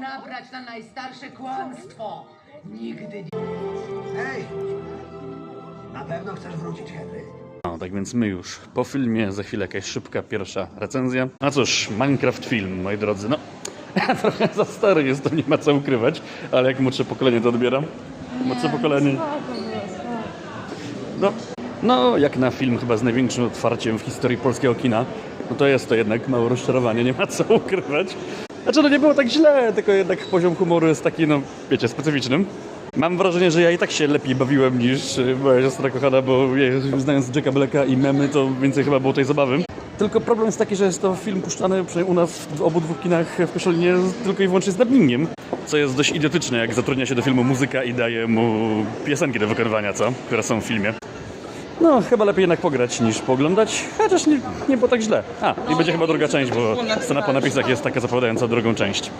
nabrać na najstarsze kłamstwo. Nigdy nie... Hej! Na pewno chcesz wrócić, Henry? No, tak więc my już po filmie, za chwilę jakaś szybka pierwsza recenzja. A cóż, Minecraft film, moi drodzy, no ja trochę za stary jestem, nie ma co ukrywać, ale jak młodsze pokolenie to odbieram. Młodsze pokolenie. No, no, jak na film chyba z największym otwarciem w historii polskiego kina, no to jest to jednak małe rozczarowanie, nie ma co ukrywać. Znaczy, no nie było tak źle, tylko jednak poziom humoru jest taki, no, wiecie, specyficznym. Mam wrażenie, że ja i tak się lepiej bawiłem niż y, moja siostra kochana, bo znając Jacka Blacka i memy, to więcej chyba było tej zabawy. Tylko problem jest taki, że jest to film puszczany u nas w obu dwóch kinach w Koszalinie tylko i wyłącznie z dubbingiem, co jest dość idiotyczne, jak zatrudnia się do filmu muzyka i daje mu piosenki do wykonywania, co? Które są w filmie. No, chyba lepiej jednak pograć niż pooglądać, chociaż nie, nie było tak źle. A, i będzie chyba druga część, bo scena po napisach jest taka zapowiadająca drugą część.